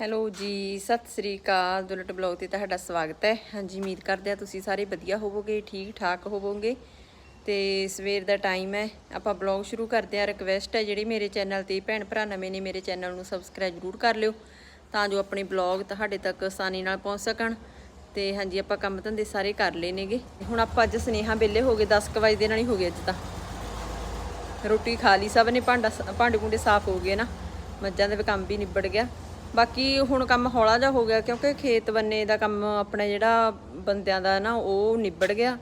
Hello ਜੀ, ਸਤਿ ਸ੍ਰੀ ਅਕਾਲ। Dulat blog ਤੇ ਤੁਹਾਡਾ ਸਵਾਗਤ ਹੈ। ਹਾਂਜੀ, ਉਮੀਦ ਕਰਦੇ ਆ ਤੁਸੀਂ ਸਾਰੇ ਵਧੀਆ ਹੋਵੋਗੇ ਠੀਕ ਠਾਕ ਹੋਵੋਗੇ। ਤੇ ਸਵੇਰ ਦਾ ਟਾਈਮ ਹੈ। ਆਪਾਂ ਬਲੌਗ ਸ਼ੁਰੂ ਕਰਦੇ ਆ ਰਿਕਵੈਸਟ ਹੈ ਜਿਹੜੇ ਮੇਰੇ ਚੈਨਲ ਤੇ ਭੈਣ ਭਰਾ ਨਵੇਂ ਨੇ ਮੇਰੇ ਚੈਨਲ ਨੂੰ ਸਬਸਕ੍ਰਾਈਬ ਜ਼ਰੂਰ ਕਰ ਲਿਓ, ਤਾਂ ਜੋ ਆਪਣੇ ਬਲੌਗ ਤੁਹਾਡੇ ਤੱਕ ਆਸਾਨੀ ਨਾਲ ਪਹੁੰਚ ਸਕਣ। ਤੇ ਹਾਂਜੀ, ਆਪਾਂ ਕੰਮ ਧੰਦੇ ਸਾਰੇ ਕਰ ਲਏ ਨੇਗੇ। ਹੁਣ ਆਪਾਂ ਅੱਜ ਸਨੇਹਾ ਵਿਹਲੇ ਹੋ ਗਏ 10 ਕੁ ਵਜੇ ਦੇ ਨਾਲ ਹੀ ਹੋ ਗਏ ਅੱਜ ਤਾਂ। ਰੋਟੀ ਖਾ ਲਈ, ਸਭ ਨੇ, ਭਾਂਡਾ ਭਾਂਡੇ ਭੁੰਡੇ ਸਾਫ਼ ਹੋ ਗਏ ਨਾ। ਮੱਝਾਂ ਦਾ ਵੀ ਕੰਮ ਵੀ ਨਿਬੜ ਗਿਆ। ਬਾਕੀ ਹੁਣ ਕੰਮ ਹੌਲਾ ਜਿਹਾ ਹੋ ਗਿਆ ਕਿਉਂਕਿ ਖੇਤ ਬੰਨੇ ਦਾ ਕੰਮ ਆਪਣਾ ਜਿਹੜਾ ਬੰਦਿਆਂ ਦਾ ਨਾ ਉਹ ਨਿਬੜ ਗਿਆ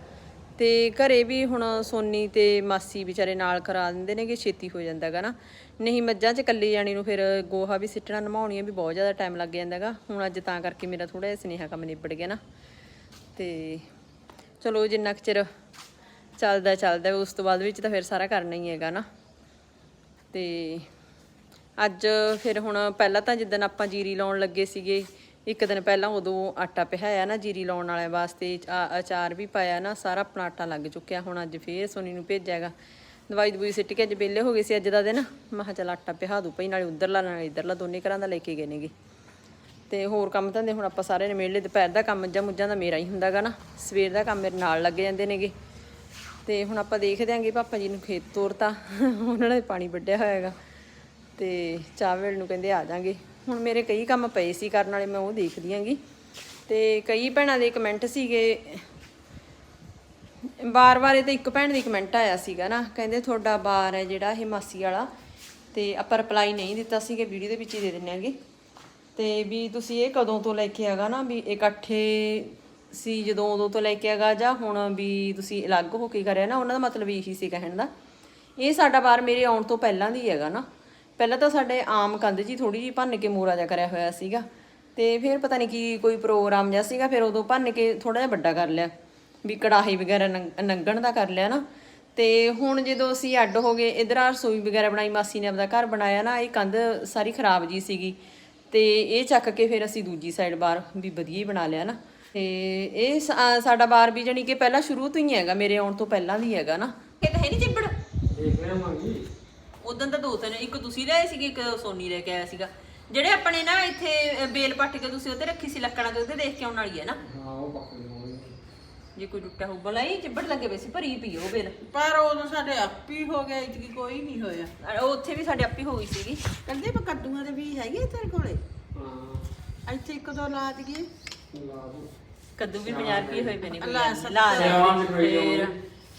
ਤੇ ਘਰੇ ਵੀ ਹੁਣ ਸੋਨੀ ਤੇ ਮਾਸੀ ਵਿਚਾਰੇ ਨਾਲ ਕਰਾ ਦਿੰਦੇ ਨੇ ਕਿ ਛੇਤੀ ਹੋ ਜਾਂਦਾਗਾ ਨਾ। ਨਹੀਂ ਮੱਝਾਂ 'ਚ ਇਕੱਲੀ ਜਾਣੀ ਨੂੰ ਫਿਰ ਗੋਹਾ ਵੀ ਸਿੱਟਣਾ, ਨਮਾਉਣੀਆਂ ਵੀ ਬਹੁਤ ਜ਼ਿਆਦਾ ਟਾਈਮ ਲੱਗ ਜਾਂਦਾਗਾ। ਹੁਣ ਅੱਜ ਤਾਂ ਕਰਕੇ ਮੇਰਾ ਥੋੜਾ ਜਿਹਾ ਸਨੇਹਾ ਕੰਮ ਨਿਬੜ ਗਿਆ ਨਾ। ਤੇ ਚਲੋ ਜਿੰਨਾ ਕੁ ਚਿਰ ਚੱਲਦਾ ਚੱਲਦਾ ਉਸ ਤੋਂ ਬਾਅਦ ਵਿੱਚ ਤਾਂ ਫਿਰ ਸਾਰਾ ਕਰਨਾ ਹੀ ਹੈਗਾ ਨਾ। ਤੇ ਅੱਜ ਫਿਰ ਹੁਣ ਪਹਿਲਾਂ ਤਾਂ ਜਿੱਦਣ ਆਪਾਂ ਜੀਰੀ ਲਾਉਣ ਲੱਗੇ ਸੀਗੇ, ਇੱਕ ਦਿਨ ਪਹਿਲਾਂ ਉਦੋਂ ਆਟਾ ਪਿਹਾਇਆ ਨਾ ਜੀਰੀ ਲਾਉਣ ਵਾਲਿਆਂ ਵਾਸਤੇ, ਆ- ਅਚਾਰ ਵੀ ਪਾਇਆ ਨਾ, ਸਾਰਾ ਆਪਣਾ ਆਟਾ ਲੱਗ ਚੁੱਕਿਆ, ਹੁਣ ਅੱਜ ਫੇਰ ਸੋਨੀ ਨੂੰ ਭੇਜਿਆਗਾ ਦਵਾਈ ਦਵਾਈ ਸਿੱਟ ਕੇ ਅੱਜ ਵਿਹਲੇ ਹੋ ਗਏ ਸੀ ਅੱਜ ਦਾ ਦਿਨ। ਮੈਂ ਕਿਹਾ ਚੱਲ ਆਟਾ ਪਿਹਾ ਦੂ ਪਈ ਨਾਲੇ ਉਧਰਲਾ, ਨਾਲੇ ਇਧਰਲਾ ਦੋਨੇ ਘਰਾਂ ਦਾ ਲੈ ਕੇ ਗਏ ਨੇਗੇ। ਤੇ ਹੋਰ ਕੰਮ ਧੰਦੇ ਹੁਣ ਆਪਾਂ ਸਾਰੇ ਨਿਬੇੜ ਲਏ, ਦੁਪਹਿਰ ਦਾ ਕੰਮ ਜਾਂ ਮੁੱਝਾਂ ਦਾ ਮੇਰਾ ਹੀ ਹੁੰਦਾਗਾ ਨਾ, ਸਵੇਰ ਦਾ ਕੰਮ ਮੇਰੇ ਨਾਲ ਲੱਗ ਜਾਂਦੇ ਨੇਗੇ। ਤੇ ਹੁਣ ਆਪਾਂ ਦੇਖਦੇ ਆਂਗੇ, ਪਾਪਾ ਜੀ ਨੂੰ ਖੇਤ ਤੋਰਤਾ, ਉਹਨਾਂ ਨੇ ਪਾਣੀ ਵੱਢਿਆ ਹੋਇਆ ਹੈਗਾ। ਤੇ ਚਾਹ ਵੇਲ ਨੂੰ ਕਹਿੰਦੇ ਆ ਜਾਾਂਗੇ। ਹੁਣ ਮੇਰੇ ਕਈ ਕੰਮ ਪਏ ਸੀ ਕਰਨ ਵਾਲੇ, ਮੈਂ ਉਹ ਦੇਖਦੀ ਆਂਗੀ। ਤੇ ਕਈ ਭੈਣਾਂ ਦੇ ਕਮੈਂਟ ਸੀਗੇ। ਬਾਰ-ਬਾਰ ਤਾਂ ਇੱਕ ਭੈਣ ਦੀ ਕਮੈਂਟ ਆਇਆ ਸੀਗਾ ਨਾ, ਕਹਿੰਦੇ ਤੁਹਾਡਾ ਬਾਰ ਹੈ ਜਿਹੜਾ ਇਹ ਮਾਸੀ ਵਾਲਾ, ਤੇ ਆਪਾਂ ਰਿਪਲਾਈ ਨਹੀਂ ਦਿੱਤਾ ਸੀਗਾ, ਵੀਡੀਓ ਦੇ ਵਿੱਚ ਹੀ ਦੇ ਦਿੰਨੇ ਆਂਗੇ। ਤੇ ਵੀ ਤੁਸੀਂ ਇਹ ਕਦੋਂ ਤੋਂ ਲੈ ਕੇ ਆਗਾ ਨਾ, ਵੀ ਇਕੱਠੇ ਸੀ ਜਦੋਂ ਉਦੋਂ ਤੋਂ ਲੈ ਕੇ ਆਗਾ, ਜਾਂ ਹੁਣ ਵੀ ਤੁਸੀਂ ਅਲੱਗ ਹੋ ਕੇ ਕਰਿਆ ਨਾ, ਉਹਨਾਂ ਦਾ ਮਤਲਬ ਇਹੀ ਸੀ ਕਹਿਣ ਦਾ। ਇਹ ਸਾਡਾ ਬਾਰ ਮੇਰੇ ਆਉਣ ਤੋਂ ਪਹਿਲਾਂ ਦੀ ਹੈਗਾ ਨਾ। ਪਹਿਲਾਂ ਤਾਂ ਸਾਡੇ ਆਮ ਕੰਧ ਜੀ ਥੋੜੀ ਜੀ ਭੰਨ ਕੇ ਮੋਰਾ ਜਾ ਕਰਿਆ ਹੋਇਆ ਸੀਗਾ। ਤੇ ਫਿਰ ਪਤਾ ਨਹੀਂ ਕੀ ਕੋਈ ਪ੍ਰੋਗਰਾਮ ਜਿਹਾ ਸੀਗਾ ਫਿਰ ਉਦੋਂ ਭੰਨ ਕੇ ਥੋੜਾ ਜਿਹਾ ਵੱਡਾ ਕਰ ਲਿਆ। ਵੀ ਕੜਾਹੀ ਵਗੈਰਾ ਨੰਗ- ਨੰਗਣ ਦਾ ਕਰ ਲਿਆ ਨਾ। ਤੇ ਹੁਣ ਜਦੋਂ ਅਸੀਂ ਅੱਡ ਹੋ ਗਏ ਇਧਰ ਆ ਰਸੋਈ ਵਗੈਰਾ ਬਣਾਈ ਮਾਸੀ ਨੇ ਆਪਦਾ ਘਰ ਬਣਾਇਆ ਨਾ ਇਹ ਕੰਧ ਸਾਰੀ ਖਰਾਬ ਜੀ ਸੀਗੀ। ਤੇ ਇਹ ਚੱਕ ਕੇ ਫਿਰ ਅਸੀਂ ਦੂਜੀ ਸਾਈਡ ਬਾਰ ਵੀ ਵਧੀਆ ਹੀ ਬਣਾ ਲਿਆ ਨਾ। ਤੇ ਇਹ ਸਾਡਾ ਬਾਰ ਵੀ ਜਾਣੀ ਕਿ ਪਹਿਲਾਂ ਸ਼ੁਰੂ ਤੋਂ ਹੀ ਹੈਗਾ ਮੇਰੇ ਆਉਣ ਤੋਂ ਪਹਿਲਾਂ ਦੀ ਹੈਗਾ ਨਾ। ਇਹ ਤਾਂ ਹੈ ਨਹੀਂ ਚਿੱਬੜ। ਦੇਖ ਲਿਆ ਮੰਗੀ ਉਦੋਂ ਤਾਂ ਦੋ ਤਿੰਨ ਇੱਕ ਤੁਸੀਂ ਲਿਆਏ ਸੀਗੇ ਇੱਕ ਸੋਨੀ ਲੈ ਕੇ ਆਇਆ ਸੀਗਾ। ਜਿਹੜੇ ਆਪਣੇ ਨਾ ਇੱਥੇ ਅ, ਬੇਲ ਪੱਟ ਕੇ ਤੁਸੀਂ ਉੱਤੇ ਰੱਖੀ ਸੀ ਲੱਕੜਾਂ ਦੇ ਉੱਤੇ ਦੇਖ ਕੇ ਆਉਣ ਵਾਲੀ ਹੈ ਨਾ। ਹਾਂ ਉਹ ਪੱਕ ਹੋਣੀ ਜੇ ਕੋਈ ਟੁੱਟਿਆ ਹੋਊ ਬਲਾਈ ਚਿੱਬੜ ਲੱਗੇ ਪਏ ਸੀ ਭਰੀ ਪਈ ਉਹ ਬੇਲ। ਪਰ ਉਦੋਂ ਸਾਡੇ ਆਪੀ ਹੋ ਗਿਆ ਇਤਕੀ ਕੋਈ ਨਹੀਂ ਹੋਇਆ। ਅ, ਉਹ ਉੱਥੇ ਵੀ ਸਾਡੇ ਆਪੀ ਹੋ ਗਈ ਸੀਗੀ। ਕਹਿੰਦੇ ਪਰ ਕੱਦੂਆਂ ਦੇ ਬੀਜ ਹੈਗੇ ਤੇਰੇ ਕੋਲੇ? ਹਾਂ। ਇੱਥੇ ਇੱਕ ਦੋ ਲਾ ਦਈਏ। ਲਾ ਦੋ। ਕੱਦੂ ਵੀ 50 ਰੁਪਏ ਹੋਏ ਪਏ ਨੇ ਕੋਈ ਲੈ ਗੱਲ ਨੀ, ਲਾ ਲੈ ਸਿਆਲਾਂ ਚ ਕੋਈ ਫੇਰ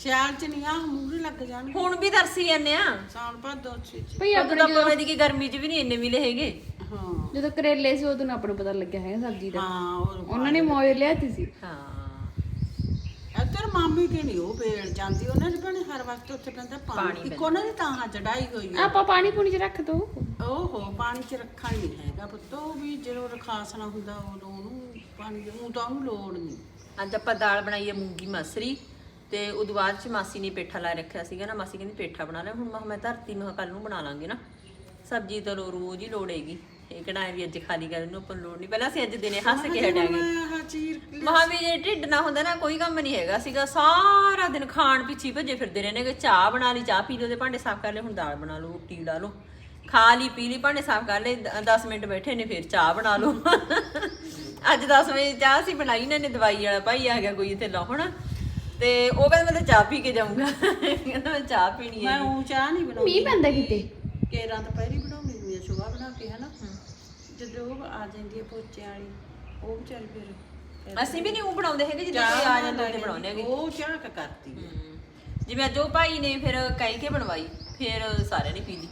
ਸਿਆਲ ਚ ਨਹੀਂ ਆ ਮੂਹਰੇ ਲੱਗ ਜਾਣਗੇ। ਹੁਣ ਵੀ ਤਰਸੀ ਜਾਂਦੇ ਆ। ਸਾਲ ਬਾਅਦ ਦੋ ਛੇ ਚ ਭਈ ਉਦੋਂ ਤਾਂ ਆਪਾਂ ਦੀ ਗਰਮੀ 'ਚ ਵੀ ਨਹੀਂ ਇੰਨੇ ਮਿਲੇ ਹੈਗੇ। ਹਾਂ। ਜਦੋਂ ਕਰੇਲੇ ਸੀ ਉਦੋਂ ਆਪਾਂ ਨੂੰ ਪਤਾ ਲੱਗਿਆ ਹੈ ਸਬਜ਼ੀ ਦਾ। ਹਾਂ ਉਹ ਉਹਨਾਂ ਨੇ ਮੌਜ ਲਿਆਤੀ ਸੀ। ਹਾਂ। ਇੱਧਰ ਮਾਮੀ ਤੇ ਨਹੀਂ ਉਹ ਪੇੜ ਜਾਂਦੀ ਉਹਨਾਂ ਦੇ ਬਣੇ ਹਰ ਵਕਤ ਉੱਥੇ ਪੈਂਦਾ ਪਾਣੀ। ਇੱਕ ਉਹਨਾਂ ਦੀ ਤਾਂ ਚੜਾਈ ਹੋਈ ਆ। ਆਪਾਂ ਪਾਣੀ ਪੂਣੀ ਚ ਰੱਖ ਦੋ। ਓਹੋ ਪਾਣੀ ਚ ਰੱਖਣ ਨਹੀਂ ਹੈਗਾ ਪੁੱਤੋ ਵੀ ਜਦੋਂ ਰਖਾਸਣਾ ਹੁੰਦਾ ਉਦੋਂ ਉਹਨੂੰ ਪਾਣੀ ਉਹ ਤਾਂ ਉਹਨੂੰ ਲੋੜ ਨਹੀਂ। ਅੱਜ ਆਪਾਂ ਦਾਲ ਬਣਾਈ ਹੈ ਮੂੰਗੀ ਮਸਰੀ। ਤੇ ਉਦੋਂ ਬਾਅਦ ਚ ਮਾਸੀ ਨੇ ਪੇਠਾ ਲਾ ਰੱਖਿਆ ਸੀਗਾ ਨਾ, ਮਾਸੀ ਕਹਿੰਦੀ ਪੇਠਾ ਬਣਾ ਲੈ, ਹੁਣ ਮੈਂ ਕਿਹਾ ਮੈਂ ਧਰਤੀ, ਮੈਂ ਕੱਲ ਨੂੰ ਬਣਾ ਲਾਂਗੇ ਨਾ। ਸਬਜ਼ੀ ਤਾਂ ਰੋ- ਰੋਜ਼ ਹੀ ਲੋੜੇਗੀ ਇਹ ਕਿਹੜਾ ਹੈ ਵੀ ਅੱਜ ਖਾਲੀ ਕਰ ਨੂੰ ਆਪਾਂ ਨੂੰ ਲੋੜ ਨਹੀਂ ਪਹਿਲਾਂ ਅਸੀਂ ਅੱਜ ਦਿਨੇ ਹੱਸ ਕੇ ਹਟਾਂਗੇ ਮੈਂ ਆਹ ਚੀਰ ਮਹਾ ਵੀ ਜੇ ਢਿੱਡ ਨਾ ਹੁੰਦਾ ਨਾ, ਕੋਈ ਕੰਮ ਨਹੀਂ ਹੈਗਾ ਸੀਗਾ। ਸਾਰਾ ਦਿਨ ਖਾਣ ਪਿੱਛੇ ਹੀ ਭੱਜੇ ਫਿਰਦੇ ਰਹਿੰਦੇ ਕਿ ਚਾਹ ਬਣਾ ਲਈ, ਚਾਹ ਪੀ ਲਓ ਤੇ ਭਾਂਡੇ ਸਾਫ਼ ਕਰ ਲਏ ਹੁਣ ਦਾਲ ਬਣਾ ਲਓ, ਰੋਟੀ ਲਾ ਲਓ। ਖਾ ਲਈ, ਪੀ ਲਈ, ਭਾਂਡੇ ਸਾਫ਼ ਕਰ ਲਏ 10 ਮਿੰਟ ਬੈਠੇ ਨੇ, ਫਿਰ ਚਾਹ ਬਣਾ ਲਓ। ਅੱਜ 10 ਵਜੇ ਚਾਹ ਸੀ ਬਣਾਈ ਇਹਨਾਂ ਨੇ ਦਵਾਈ ਵਾਲਾ ਭਾਈ ਆ ਗਿਆ ਕੋਈ ਇੱਥੇ ਲਾਉਣ ਤੇ ਉਹ ਕਹਿੰਦਾ ਮੈਂ ਤਾਂ ਚਾਹ ਪੀ ਕੇ ਜਾਊਂਗਾ। ਕਹਿੰਦਾ ਮੈਂ ਚਾਹ ਪੀਣੀ ਹੈ ਮੈਂ ਉਹ ਚਾਹ ਨਹੀਂ ਬਣਾਉਂਦੀ। ਮੀਂਹ ਪੈਂਦਾ ਕਿਤੇ? ਕੇਰਾਂ ਤਾਂ ਪਹਿਲੀ ਬਣਾਉਂਦੀ ਹੁੰਦੀ ਆ ਸੁਬਾਹ ਬਣਾ ਕੇ ਹਨਾ? ਜਦੋਂ ਉਹ ਆ ਜਾਂਦੀ ਹੈ ਪੋਚੇ ਵਾਲੀ ਉਹ ਵਿਚਾਰੀ ਫਿਰ ਅਸੀਂ ਵੀ ਨਹੀਂ ਉਹ ਬਣਾਉਂਦੇ ਹੈਗੇ ਜਦੋਂ ਕੋਈ ਆ ਜਾਂਦਾ ਤੇ ਬਣਾਉਂਦੇ ਹੈਗੇ। ਉਹ ਚਾਹ ਕ ਕਰਦੀ ਹੈ। ਹਮ, ਜਿਵੇਂ ਅੱਜ ਉਹ ਭਾਈ ਨੇ ਫਿਰ ਕਹਿ ਕੇ ਬਣਵਾਈ ਫਿਰ ਸਾਰਿਆਂ ਨੇ ਪੀ ਲਈ।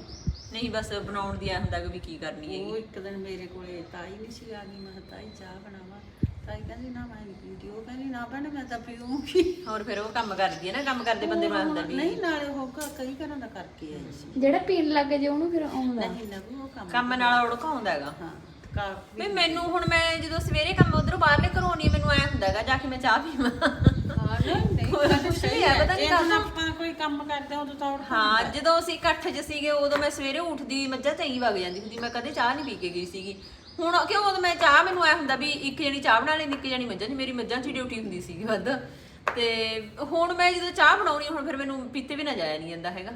ਨਹੀਂ ਬਸ ਬਣਾਉਣ ਦੀ ਆ ਹੁੰਦਾ ਕਿ ਵੀ ਕੀ ਕਰਨੀ ਹੈਗੀ। ਉਹ ਇੱਕ ਦਿਨ ਮੇਰੇ ਕੋਲੇ ਤਾਈ ਨਹੀਂ ਸੀ ਆ ਗਈ ਮੈਂ ਕਿਹਾ, ਤਾਈ ਚਾਹ ਬਣਾਵਾ। ਤਾਈ ਕਹਿੰਦੀ ਨਾ ਮੈਂ ਨਹੀਂ ਪੀਂਦੀ। ਉਹ ਕਹਿੰਦੀ ਨਾ ਭੈਣ ਮੈਂ ਤਾਂ ਪੀਊਂਗੀ। ਹੋਰ ਫਿਰ ਉਹ ਕੰਮ ਕਰਦੀ ਹੈ ਨਾ ਕੰਮ ਕਰਦੇ ਬੰਦੇ ਹੁੰਦਾ ਵੀ। ਨਹੀਂ ਨਾਲੇ ਉਹ ਘ- ਕਈ ਘਰਾਂ ਦਾ ਕਰਕੇ ਆਈ ਸੀ। ਜਿਹੜਾ ਪੀਣ ਲੱਗ ਜੇ ਉਹਨੂੰ ਫਿਰ ਆਉਂਦਾ ਨਹੀਂ ਲੱਗੂ ਉਹ ਕੰਮ ਕੰਮ ਨਾਲ ਉੜਕਾਉਂਦਾ ਹੈਗਾ। ਹਾਂ ਕਾਫੀ ਵੀ ਮੈਨੂੰ ਹੁਣ ਮੈਂ ਜਦੋਂ ਸਵੇਰੇ ਕੰਮ ਉਧਰੋਂ ਬਾਹਰਲੇ ਕਰਵਾਉਣੀ ਹੈ ਮੈਨੂੰ ਐ ਹੁੰਦਾ ਹੈਗਾ ਜਾ ਕੇ ਮੈਂ ਚਾਹ ਪੀਵਾਂ। ਹਾਂ ਨਹੀਂ ਨਹੀਂ ਕੋਈ ਕੁਛ ਨਹੀਂ ਹੈ, ਪਤਾ ਨਹੀਂ ਜਦੋਂ ਕਾਹਦਾ। ਆਪਾਂ ਕੋਈ ਕੰਮ ਕਰਦੇ ਹਾਂ ਉਦੋਂ ਤਾਂ ਹਾਂ ਜਦੋਂ ਅਸੀਂ ਇਕੱਠ 'ਚ ਸੀਗੇ ਉਦੋਂ ਮੈਂ ਸਵੇਰੇ ਉੱਠਦੀ ਮੱਝਾਂ ਤੇ ਹੀ ਵਗ ਜਾਂਦੀ ਹੁੰਦੀ ਮੈਂ ਕਦੇ ਚਾਹ ਨਹੀਂ ਪੀ ਕੇ ਗਈ ਸੀਗੀ। ਹੁਣ ਕਿਉਂ ਉਦੋਂ ਮੈਂ ਚਾਹ ਮੈਨੂੰ ਐ ਹੁੰਦਾ ਵੀ ਇੱਕ ਜਣੀ ਚਾਹ ਬਣਾ ਲੈਂਦੀ ਇੱਕ ਜਣੀ ਮੱਝਾਂ 'ਚ ਮੇਰੀ ਮੱਝਾਂ 'ਚ ਹੀ ਡਿਊਟੀ ਹੁੰਦੀ ਸੀਗੀ ਵੱਧ। ਤੇ ਹੁਣ ਮੈਂ ਜਦੋਂ ਚਾਹ ਬਣਾਉਣੀ ਹੁਣ ਫਿਰ ਮੈਨੂੰ ਪੀਤੇ ਵੀ ਨਾ ਜਾਇਆ ਨਹੀਂ ਜਾਂਦਾ ਹੈਗਾ।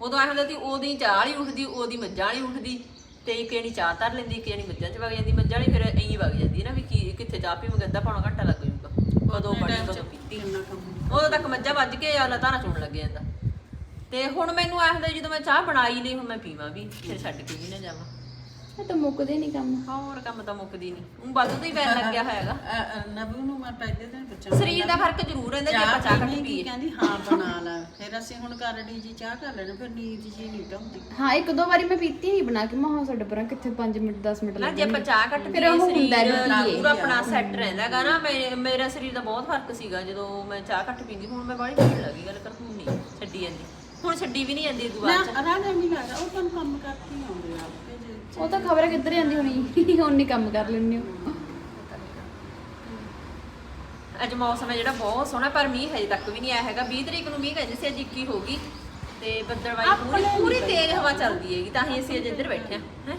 ਉਦੋਂ ਐ ਹੁੰਦਾ ਕਿ ਉਹਦੀ ਚਾਹ ਵਾਲੀ ਉੱਠਦੀ ਉਹਦੀ ਮੱਝਾਂ ਵਾਲੀ ਉੱਠਦੀ ਤੇ ਇੱਕ ਜਣੀ ਚਾਹ ਧਰ ਲੈਂਦੀ ਇੱਕ ਜਣੀ ਮੱਝਾਂ 'ਚ ਵਗ ਜਾਂਦੀ ਮੱਝਾਂ ਵਾਲੀ ਫਿਰ ਐਂ ਵਗ ਜਾਂਦੀ ਹੈ ਨਾ ਵੀ ਕੀ ਕਿੱਥੇ ਚਾਹ ਪੀ ਮਗੰਦਾ ਪੌਣਾ ਘੰਟਾ ਲੱਗ ਜਾਊਗਾ। ਕਦੋਂ ਬਣੀ ਕਦੋਂ ਪੀਤੀ। ਉਦੋਂ ਤੱਕ ਮੱਝਾਂ ਵੱਜ ਕੇ ਅਗਲਾ ਧਾਰਾ ਚੋਣ ਲੱਗ ਜਾਂਦਾ। ਤੇ ਹੁਣ ਮੈਨੂੰ ਐ ਹੁੰਦਾ ਜਦੋਂ ਮੈਂ ਚਾਹ ਬਣਾਈ ਲਈ ਹੁਣ ਮੈਂ ਪੀਵਾਂ ਵੀ ਫਿਰ ਛੱਡ ਕੇ ਵੀ ਨਾ ਜਾਵਾਂ। ਇਹ ਤਾਂ ਮੁੱਕਦੇ ਨਹੀਂ ਕੰਮ। ਹੋਰ ਕੰਮ ਤਾਂ ਮੁੱਕਦੀ ਨਹੀਂ ਉਹ ਵੱਧ ਤੋਂ ਹੀ ਪੈਣ ਲੱਗਿਆ ਹੋਇਆਗਾ। ਨਬੂ ਨੂੰ ਮੈਂ ਪਹਿਲੇ ਦਿਨ ਪੁੱਛਿਆ ਸਰੀਰ ਦਾ ਫ਼ਰਕ ਜ਼ਰੂਰ ਰਹਿੰਦਾ ਜੇ ਆਪਾਂ ਚਾਹ ਪੀਏ। ਕਹਿੰਦੀ ਹਾਂ ਬਣਾ ਲੈ। ਫਿਰ ਅਸੀਂ ਹੁਣ ਕਰੜੀ ਜੀ ਚਾਹ ਕਰ ਲੈਣਾ ਫਿਰ ਨੀਂਦ ਜੀ ਨਹੀਂ ਟਾਉਂਦੀ ਹਾਂ ਇੱਕ ਦੋ ਵਾਰੀ ਮੈਂ ਪੀਤੀ ਨਹੀਂ ਬਣਾ ਕੇ ਮਹਾ ਸਾਡੇ ਪਰਾਂ ਕਿੱਥੇ 5 ਮਿੰਟ 10 ਮਿੰਟ ਨਾ ਲੱਗੇ ਜੇ ਆਪਾਂ ਚਾਹ ਘੱਟ ਫਿਰ ਪੀਏ ਉਹ ਸਰੀਰ ਹੁੰਦਾ ਪੀਏ। ਪੂਰਾ ਆਪਣਾ ਸੈੱਟ ਰਹਿੰਦਾਗਾ ਨਾ ਮੇਰੇ- ਮੇਰਾ ਸਰੀਰ ਦਾ ਬਹੁਤ ਫ਼ਰਕ ਸੀਗਾ ਜਦੋਂ ਮੈਂ ਚਾਹ ਘੱਟ ਪੀਂਦੀ ਹੁਣ ਮੈਂ ਬਾਹਲੀ ਪੀਣ ਲੱਗੀ ਗੱਲ ਕਰ ਹੁਣ ਨਹੀਂ ਛੱਡੀ ਜਾਂਦੀ। ਹੁਣ ਛੱਡੀ ਵੀ ਨਹੀਂ ਜਾਂਦੀ ਇਹ ਨਾ ਦੁਬਾਰਾ ਰਾਣਾ ਨਹੀਂ ਲੱਗਦਾ। ਉਹ ਤੁਹਾਨੂੰ ਕੰਮ ਕਰਕੇ ਹੀ ਆਉਂਦੇ ਆ ਆਪੇ ਜੇ। ਉਹ ਤਾਂ ਖਬਰ ਕਿੱਧਰ ਜਾਂਦੀ ਹੋਣੀ? ਹੁਣ ਨਹੀਂ ਕੰਮ ਕਰ ਲੈਂਦੇ ਹੋ ਅੱਜ ਮੌਸਮ ਹੈ ਜਿਹੜਾ ਬਹੁਤ ਸੋਹਣਾ ਪਰ ਮੀਂਹ ਹਜੇ ਤੱਕ ਵੀ ਨਹੀਂ ਆਇਆ ਹੈਗਾ। 20 ਤਰੀਕ ਨੂੰ ਮੀਂਹ ਕਹਿੰਦੇ ਸੀ ਅੱਜ 21 ਹੋ ਗਈ। ਤੇ ਬੱਦਲਵਾਈ ਪੂਰੀ ਪੂਰੀ ਤੇਜ਼ ਹਵਾ ਚੱਲਦੀ ਹੈਗੀ ਤਾਂ ਹੀ ਅਸੀਂ ਅੱਜ ਇੱਧਰ ਬੈਠੇ ਹੈ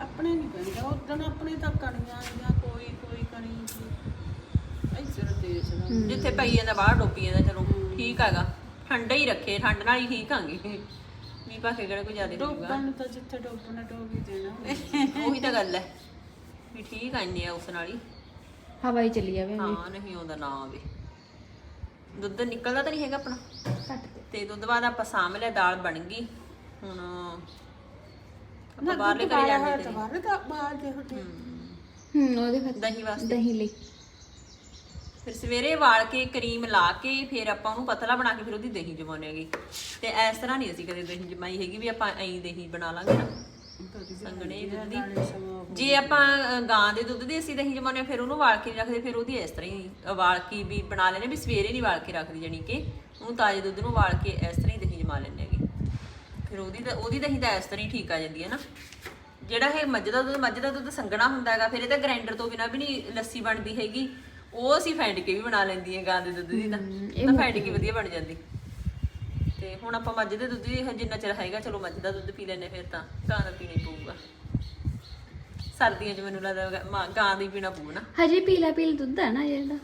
ਆਪਣੇ ਨਹੀਂ ਪੈਂਦਾ। ਉਦੋਂ ਆਪਣੇ ਤਾਂ ਕਣੀਆਂ ਜਾਂ ਕੋਈ ਕੋਈ ਕਣੀ ਜੀ ਐਸੇ ਦੇਸ਼ ਦਾ ਜਿੱਥੇ ਪਈ ਜਾਂਦਾ ਬਾਹਰ ਡੋਬੀ ਜਾਂਦਾ ਚਲੋ ਠੀਕ ਹੈਗਾ। ਠੰਡਾ ਹੀ ਰੱਖੇ ਠੰਡ ਨਾਲ ਹੀ ਠੀਕ ਆਂਗੇ। ਮੀਂਹ ਪਾ ਕੇ ਕਿਹੜਾ ਕੋਈ ਜ਼ਿਆਦਾ ਡੋਬਣ ਨੂੰ ਤਾਂ ਜਿੱਥੇ ਡੋਬਣਾ ਡੋਬ ਹੀ ਦੇਣਾ। ਉਹੀ ਤਾਂ ਗੱਲ ਹੈ। ਵੀ ਠੀਕ ਆਈਨੇ ਆ ਉਸ ਨਾਲ ਹੀ। ਹਵਾ ਹੀ ਚੱਲੀ ਜਾਵੇ ਹਾਂ ਨਹੀਂ ਆਉਂਦਾ ਨਾ ਆਵੇ। ਦੁੱਧ ਨਿਕਲਦਾ ਤਾਂ ਨਹੀਂ ਹੈਗਾ ਆਪਣਾ। ਘੱਟ। ਤੇ ਦੁੱਧ ਬਾਅਦ ਆਪਾਂ ਸਾਂਭ ਲਿਆ ਦਾਲ ਬਣ ਗਈ। ਹੁਣ ਆਪਾਂ ਬਾਹਰਲੇ ਕਰੀ ਜਾਂਦੇ ਤੇ ਬਾਹਰ ਦਾ ਬਾਹਰ ਦੇ ਹੁੰਦੇ ਹੂੰ। ਉਹਦੇ ਫਿਰ ਦਹੀਂ ਵਾਸਤੇ। ਦਹੀਂ ਲਈ। ਫਿਰ ਸਵੇਰੇ ਵਾਲ ਕੇ ਕਰੀਮ ਲਾ ਕੇ ਫਿਰ ਆਪਾਂ ਉਹਨੂੰ ਪਤਲਾ ਬਣਾ ਕੇ ਫਿਰ ਉਹਦੀ ਦਹੀਂ ਜਮਾਉਣੀ ਹੈਗੀ ਤੇ ਇਸ ਤਰ੍ਹਾਂ ਨਹੀਂ ਅਸੀਂ ਕਦੇ ਦਹੀਂ ਜਮਾਈ ਹੈਗੀ ਵੀ ਆਪਾਂ ਐਂ ਦਹੀਂ ਬਣਾ ਲਾਂਗੇ ਨਾ। ਸੰਗਣੇ ਦੁੱਧ ਦੀ। ਜੇ ਆਪਾਂ ਗਾਂ ਦੇ ਦੁੱਧ ਦੀ ਅਸੀਂ ਦਹੀਂ ਜਮਾਉਂਦੇ ਹਾਂ ਫਿਰ ਉਹਨੂੰ ਵਾਲ ਕੇ ਰੱਖਦੇ ਫਿਰ ਉਹਦੀ ਇਸ ਤਰ੍ਹਾਂ ਹੀ ਅ, ਵਾਲ ਕੇ ਵੀ ਬਣਾ ਲੈਣੇ ਵੀ ਸਵੇਰੇ ਨਹੀਂ ਵਾਲ ਕੇ ਰੱਖਦੀ ਜਾਨੀ ਕਿ ਉਹਨੂੰ ਤਾਜ਼ੇ ਦੁੱਧ ਨੂੰ ਵਾਲ ਕੇ ਇਸ ਤਰ੍ਹਾਂ ਹੀ ਦਹੀਂ ਜਮਾ ਲੈਂਦੇ ਹੈਗੇ। ਫਿਰ ਉਹਦੀ ਉਹਦੀ ਦਹੀਂ ਤਾਂ ਇਸ ਤਰ੍ਹਾਂ ਹੀ ਠੀਕ ਆ ਜਾਂਦੀ ਹੈ ਨਾ। ਜਿਹੜਾ ਇਹ ਮੱਝ ਦਾ ਦੁੱਧ ਮੱਝ ਦਾ ਦੁੱਧ ਸੰਘਣਾ ਹੁੰਦਾ ਹੈਗਾ ਫਿਰ ਇਹ ਤਾਂ ਗ੍ਰਾਈਂਡਰ ਤੋਂ ਬਿਨਾ ਵੀ ਨਹੀਂ ਲੱਸੀ ਬਣਦੀ ਹੈਗੀ। ਉਹ ਅਸੀਂ ਫੈਂਟ ਕੇ ਵੀ ਬਣਾ ਲੈਂਦੀ ਹਾਂ ਗਾਂ ਦੇ ਦੁੱਧ ਦੀ ਤਾਂ। ਤਾਂ ਫੈਂਟ ਕੇ ਵਧੀਆ ਬਣ ਜਾਂਦੀ। ਤੇ ਹੁਣ ਆਪਾਂ ਮੱਝ ਦੇ ਦੁੱਧ ਦੀ ਜਿੰਨਾ ਚਿਰ ਹੈਗਾ ਚਲੋ ਮੱਝ ਦਾ ਦੁੱਧ ਪੀ ਲੈਨੇ ਫਿਰ ਤਾਂ ਗਾਂ ਦਾ ਪੀਣਾ ਹੀ ਪਊਗਾ। ਸਰਦੀਆਂ 'ਚ ਮੈਨੂੰ ਲੱਗਦਾ ਮਾਂ- ਗਾਂ ਦੀ ਪੀਣਾ ਪਊ ਨਾ। ਹਜੇ ਪੀਲਾ ਪੀਲਾ ਦੁੱਧ ਹੈ ਨਾ ਜਿਹੜਾ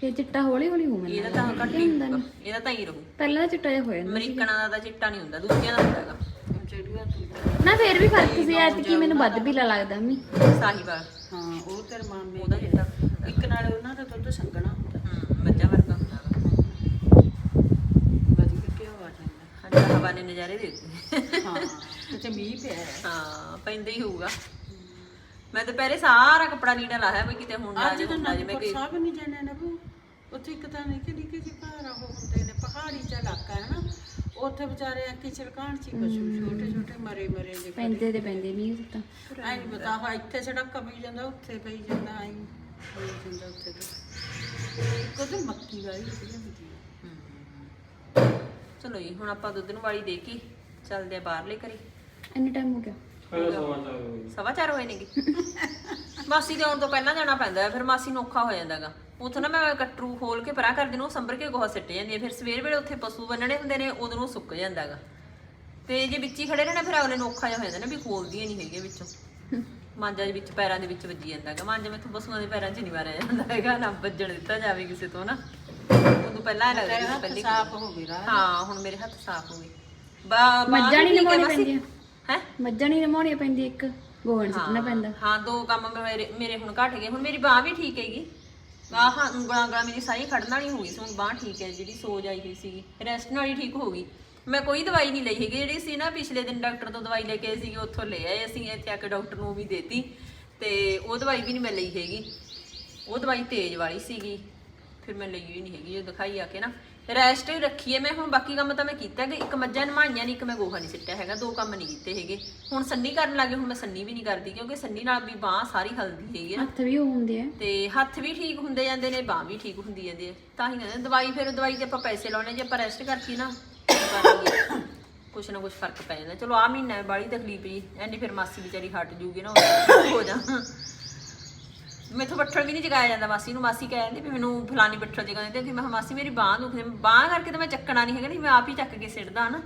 ਫਿਰ ਚਿੱਟਾ ਹੌਲੀ ਹੌਲੀ ਹੋ ਮੈਨੂੰ ਇਹਦਾ ਤਾਂ ਘੱਟ ਹੀ ਹੋਊਗਾ। ਇਹਦਾ ਤਾਂ ਹੀ ਰਹੂ। ਪਹਿਲਾਂ ਤਾਂ ਚਿੱਟਾ ਜਿਹਾ ਹੋ ਜਾਂਦਾ ਅਮਰੀਕਨਾਂ ਦਾ ਤਾਂ ਚਿੱਟਾ ਨਹੀਂ ਹੁੰਦਾ ਦੂਜਿਆਂ ਦਾ ਹੁੰਦਾ ਹੈਗਾ। ਜਿਹੜੀਆਂ ਤੂੰ ਨਾ ਫਿਰ ਵੀ ਫ਼ਰਕ ਸੀ ਐਤ ਕੀ ਮੈਨੂੰ ਵੱਧ ਪੀਲਾ ਲੱਗਦਾ ਮੰਮੀ। ਸਾਹੀਵਾਲ ਹਾਂ ਉਹ ਤੇਰੇ ਮਾਮੇ ਉਹਦਾ ਚਿੱਟਾ। ਇੱਕ ਨਾਲ ਉਹਨਾਂ ਦਾ ਦੁੱਧ ਸੰਗਣਾ ਹੁੰਦਾ। ਹੂੰ ਮੱਝਾਂ ਵਰਗਾ ਹੁੰਦਾ ਹੈਗਾ ਵਧੀਆ ਘਿਓ ਆ ਜਾਂਦਾ ਹਾਂਜੀ ਹਵਾ ਨੇ ਨਜ਼ਾਰੇ ਦੇ ਦਿੱਤੇ ਹਾਂ ਤੇ ਮੀਂਹ ਪਿਆ ਹੈ। ਹਾਂ ਪੈਂਦਾ ਹੀ ਹੋਊਗਾ। ਮੈਂ ਤਾਂ ਪਹਿਲੇ ਸਾਰਾ ਕੱਪੜਾ ਲੀੜਾ ਲਾਇਆ ਵੀ ਕਿਤੇ ਹੁਣ ਨਾ ਅੱਜ ਜੇ ਤਾਂ ਹੁੰਦਾ ਜਿਵੇਂ ਨੰਦਪੁਰ ਕਿ ਸਾਹਿਬ ਨਹੀਂ ਜਾਣਾ ਨਬੂ ਉੱਥੇ ਇੱਕ ਤਾਂ ਨਿੱਕੇ ਨਿੱਕੇ ਜਿਹੇ ਘਰ ਉਹ ਹੁੰਦੇ ਨੇ ਪਹਾੜੀ ਚ ਇਲਾਕਾ ਹੈ ਨਾ। ਉੱਥੇ ਵਿਚਾਰੇ ਆ ਕਿ ਚਰਕਾਣ ਚ ਹੀ ਪਸ਼ੂ ਛੋਟੇ ਛੋਟੇ ਮਰੇ ਮਰੇ ਜਿਹੇ ਪੈਂਦੇ ਤੇ ਪੈਂਦੇ ਮੀਂਹ ਤਾਂ। ਐ ਨਹੀਂ ਪਤਾ ਹਾਂ ਇੱਥੇ ਸੜਕ ਪਈ ਜਾਂਦਾ ਉੱਥੇ ਪਈ ਜਾਂਦਾ ਐ ਹੋਈ ਜਾਂਦਾ ਉੱਥੇ ਤੇ ਕਦੋਂ ਮੱਕੀ ਵਾਲੀ ਵਧੀਆ ਹੁੰਦੀ ਹੈ ਚਲੋ ਜੀ ਹੁਣ ਆਪਾਂ ਦੁੱਧ ਨੂੰ ਵਾਲੀ ਦੇ ਕੇ ਚੱਲਦੇ ਆ ਬਾਹਰਲੇ ਕਰੀ ਇੰਨਾ ਟਾਈਮ ਹੋ ਗਿਆ। ਪਹਿਲਾਂ ਸਮਾਚਾਰ ਹੋਈ ਸਵਾ ਚਾਰ ਹੋਏ ਨੇਗੇ। ਮਾਸੀ ਦੇ ਆਉਣ ਤੋਂ ਪਹਿਲਾਂ ਜਾਣਾ ਪੈਂਦਾ ਹੈ ਫਿਰ ਮਾਸੀ ਨੂੰ ਔਖਾ ਹੋ ਜਾਂਦਾਗਾ। ਉਥੋਂ ਨਾ ਮੈਂ ਕਟਰੂ ਖੋਲ ਕੇ ਪਰਾਂ ਕਰ ਨੂੰ ਸੰਭਰ ਕੇ ਗੋਹਾ ਸਿੱਟ ਜਾਂਦੀ ਹੈ। ਫਿਰ ਸਵੇਰ ਵੇਲੇ ਉੱਥੇ ਪਸ਼ੂ ਬੰਨਣੇ ਹੁੰਦੇ ਨੇ ਉਦੋਂ ਨੂੰ ਸੁੱਕ ਜਾਂਦਾਗਾ। ਤੇ ਜੇ ਵਿੱਚ ਹੀ ਖੜੇ ਰਹਿਣਾ ਫਿਰ ਅਗਲੇ ਨੂੰ ਔਖਾ ਜਿਹਾ ਹੋ ਜਾਂਦਾ ਨਾ ਵੀ ਖੋਲਦੀਆਂ ਨਹੀਂ ਹੈਗੀਆਂ ਵਿੱਚੋਂ। ਮਾਂਜਾ ਦੇ ਵਿੱਚ ਪੈਰਾਂ ਦੇ ਵਿੱਚ ਵੱਜੀ ਜਾਂਦਾਗਾ ਮਾਂਜਾ ਮੈਥੋਂ ਪਸ਼ੂਆਂ ਦੇ ਪੈਰਾਂ 'ਚ ਨਹੀਂ ਮਾਰਿਆ ਜਾਂਦਾ ਹੈਗਾ ਨਾ ਵੱਜਣ ਦਿੱਤਾ ਜਾਵੇ ਕਿਸੇ ਤੋਂ ਨਾ। ਉਦੋਂ ਪਹਿਲਾਂ ਲੱਗਦਾ ਸੀ ਪਹਿਲੇ ਸਾਫ਼ ਹੋ ਗਈ ਰਾਹ। ਹਾਂ ਹੁਣ ਮੇਰੇ ਹੱਥ ਸਾਫ਼ ਹੋ ਗਏ। ਬਾ ਮੱਝਾਂ ਨਹੀਂ ਨਮਾਉਣੀਆਂ ਹੈ ਪੈਂਦੀਆਂ। ਮੱਝਾਂ ਨਹੀਂ ਨਮਾਉਣੀਆਂ ਪੈਂਦੀਆਂ ਇੱਕ ਗੋਹਣ ਸਿੱਟਣਾ ਪੈਂਦਾ। ਹਾਂ ਦੋ ਕੰਮ ਮੇਰੇ ਮੇਰੇ ਹੁਣ ਘਟ ਗਏ। ਹੁਣ ਮੇਰੀ ਬਾਹ ਵੀ ਠੀਕ ਹੈਗੀ। ਆਹ ਉਂਗਲਾਂ ਉਂਗਲਾਂ ਮੇਰੀ ਸਾਰੀ ਖੜਨ ਵਾਲੀ ਹੋ ਗਈ ਸੀ ਹੁਣ ਬਾਹ ਠੀਕ ਹੈ ਜਿਹੜੀ ਸੋਜ ਆਈ ਹੋਈ ਸੀਗੀ। ਰੈਸਟ ਨਾਲ ਹੀ ਠੀਕ ਹੋ ਗਈ। ਮੈਂ ਕੋਈ ਦਵਾਈ ਨਹੀਂ ਲਈ ਹੈਗੀ ਜਿਹੜੀ ਸੀ ਨਾ ਪਿਛਲੇ ਦਿਨ ਡਾਕਟਰ ਤੋਂ ਦਵਾਈ ਲੈ ਕੇ ਆਏ ਸੀਗੇ ਉੱਥੋਂ ਲੈ ਆਏ ਅਸੀਂ ਇੱਥੇ ਆ ਕੇ ਡਾਕਟਰ ਨੂੰ ਵੀ ਦੇਤੀ ਤੇ ਉਹ ਦਵਾਈ ਵੀ ਨਹੀਂ ਮੈਂ ਲਈ ਹੈਗੀ। ਉਹ ਦਵਾਈ ਤੇਜ਼ ਵਾਲੀ ਸੀਗੀ ਫਿਰ ਮੈਂ ਲਈ ਹੀ ਨਹੀਂ ਹੈਗੀ ਜੋ ਦਿਖਾਈ ਆ ਕੇ ਨਾ। ਰੈਸਟ ਹੀ ਰੱਖੀ ਹੈ ਮੈਂ ਹੁਣ ਬਾਕੀ ਕੰਮ ਤਾਂ ਮੈਂ ਕੀਤਾ ਕਿ ਇੱਕ ਮੱਝਾਂ ਨਮਾਈਆਂ ਨਹੀਂ ਇੱਕ ਮੈਂ ਗੋਹਾ ਨਹੀਂ ਸਿੱਟਿਆ ਹੈਗਾ ਦੋ ਕੰਮ ਨਹੀਂ ਕੀਤੇ ਹੈਗੇ। ਹੁਣ ਸੰਨੀ ਕਰਨ ਲੱਗੇ ਹੁਣ ਮੈਂ ਸੰਨੀ ਵੀ ਨਹੀਂ ਕਰਦੀ ਕਿਉਂਕਿ ਸੰਨੀ ਨਾਲ ਵੀ ਬਾਹ ਸਾਰੀ ਹਲਦੀ ਹੈਗੀ ਨਾ ਹੱਥ ਵੀ ਉਹ ਹੁੰਦੇ ਆ। ਤੇ ਹੱਥ ਵੀ ਠੀਕ ਹੁੰਦੇ ਜਾਂਦੇ ਨੇ ਬਾਹ ਵੀ ਠੀਕ ਹੁੰਦੀ ਜਾਂਦੀ ਹੈ ਤਾਂ ਹੀ ਕਹਿੰਦੇ ਦਵਾਈ ਫਿਰ ਦਵਾਈ ਤੇ ਆਪਾਂ ਪੈਸੇ ਲਾਉਣੇ ਜੇ ਆਪਾਂ ਰੈਸਟ ਕਰਕੇ ਨਾ। ਕਰਾਂਗੇ ਕੁਛ ਨਾ ਕੁਛ ਫ਼ਰਕ ਪੈ ਜਾਂਦਾ। ਚਲੋ ਆ ਮਹੀਨਾ ਬਾਲੀ ਤਕਲੀਫ ਜੀ। ਐਨੀ ਫਿਰ ਮਾਸੀ ਵਿਚਾਰੀ ਹਟ ਜੂਗੀ ਨਾ ਉਹ ਹੋ ਜਾ। ਮੈਥੋਂ ਬੱਠਲ ਵੀ ਨਹੀਂ ਜਗਾਇਆ ਜਾਂਦਾ ਮਾਸੀ ਨੂੰ। ਮਾਸੀ ਕਹਿ ਜਾਂਦੀ ਵੀ ਮੈਨੂੰ ਫਲਾਨੀ ਬੱਠਲ ਜਗਾਉਂਦੇ ਤੇ ਕਿ ਮੈਂ ਕਿਹਾ, ਮਾਸੀ ਮੇਰੀ ਬਾਹ ਦੁਖਦੀ ਬਾਹ ਕਰਕੇ ਤਾਂ ਮੈਂ ਚੱਕਣਾ ਨਹੀਂ ਹੈਗਾ ਨਹੀਂ ਮੈਂ ਆਪ ਹੀ ਚੱਕ ਕੇ ਸਿੱਟਦਾ ਨਾ।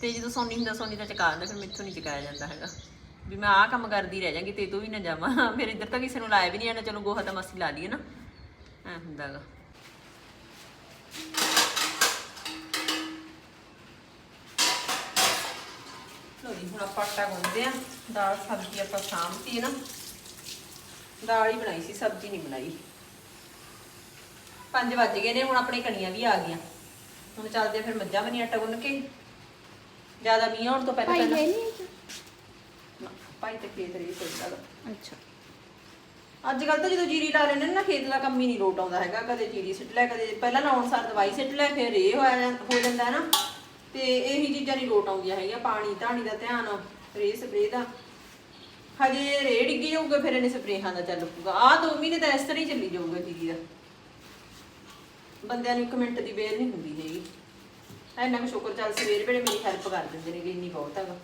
ਤੇ ਜਦੋਂ ਸੋਨੀ ਹੁੰਦਾ ਸੋਨੀ ਤਾਂ ਚਕਾ ਦਿੰਦਾ ਫਿਰ ਮੈਥੋਂ ਨਹੀਂ ਚਕਾਇਆ ਜਾਂਦਾ ਹੈਗਾ। ਵੀ ਮੈਂ ਆਹ ਕੰਮ ਕਰਦੀ ਰਹਿ ਜਾਂਗੀ ਤੇ ਤੂੰ ਵੀ ਨਾ ਜਾਵਾਂ ਫਿਰ ਇੱਧਰ ਤਾਂ ਕਿਸੇ ਨੂੰ ਲਾਇਆ ਵੀ ਨਹੀਂ ਆਣਾ ਚਲੋ ਗੋਹਾ ਤਾਂ ਮਾਸੀ ਲਾ ਲਈਏ ਨਾ। ਐ ਹੁੰਦਾਗਾ ਲੋ ਜੀ ਹੁਣ ਆਪਾਂ ਆਟਾ ਗੁੰਨਦੇ ਆ ਦਾਲ ਸਬਜ਼ੀ ਆਪਾਂ ਸਾਂਭਤੀ ਨਾ। ਦਾਲ ਹੀ ਬਣਾਈ ਸੀ ਸਬਜ਼ੀ ਨਹੀਂ ਬਣਾਈ। 5 ਵੱਜ ਗਏ ਨੇ ਹੁਣ ਆਪਣੇ ਕਣੀਆਂ ਵੀ ਆ ਗਈਆਂ। ਹੁਣ ਚੱਲਦੇ ਆ ਫਿਰ ਮੱਝਾਂ ਬਣੀ ਆਟਾ ਗੁੰਨ ਕੇ। ਜ਼ਿਆਦਾ ਮੀਂਹ ਆਉਣ ਤੋਂ ਪਹਿਲਾਂ ਪਹਿਲਾਂ। ਭਾਈ ਤੇ ਖੇਤ ਰਹੀ ਸੋਚਦਾ ਅੱਛਾ। ਅੱਜ ਕੱਲ ਤਾਂ ਜਦੋਂ ਜੀਰੀ ਲਾ ਲੈਂਦੇ ਨੇ ਖੇਤ ਦਾ ਕੰਮ ਹੀ ਨਹੀਂ ਲੋਟ ਆਉਂਦਾ ਹੈਗਾ। ਕਦੇ ਜੀਰੀ ਸਿੱਟ ਲੈ ਕਦੇ ਪਹਿਲਾਂ ਲਾਉਣ ਸਾਰ ਦਵਾਈ ਸਿੱਟ ਲੈ ਫਿਰ ਇਹ ਹੋ ਜਾਂਦਾ ਹੈ ਨਾ। ਤੇ ਇਹੀ ਚੀਜ਼ਾਂ ਨਹੀਂ ਲੋਟ ਆਉਂਦੀਆਂ ਹੈਗੀਆਂ, ਪਾਣੀ, ਧਾਣੀ ਦਾ ਧਿਆਨ ਰੇ ਸਪਰੇ ਦਾ। ਹਜੇ ਰੇ ਡਿੱਗੀ ਜਾਊਗਾ, ਫਿਰ ਇਹਨੇ ਸਪਰੇਹਾਂ ਦਾ ਚੱਲ ਪੂਗਾ ਆਹ ਦੋ ਮਹੀਨੇ ਤਾਂ ਇਸ ਤਰ੍ਹਾਂ ਹੀ ਚੱਲੀ ਜਾਊਗਾ ਜੀਰੀ ਦਾ। ਬੰਦਿਆਂ ਨੂੰ ਇੱਕ ਮਿੰਟ ਦੀ ਵੇਰ ਨਹੀਂ ਹੁੰਦੀ ਹੈਗੀ। ਐਨਾ ਕੁ ਸ਼ੁਕਰ ਚੱਲ ਸਵੇਰ ਵੇਲੇ ਮੇਰੀ ਹੈਲਪ ਕਰ ਦਿੰਦੇ ਨੇ ਇੰਨੀ ਬਹੁਤ ਹੈਗਾ।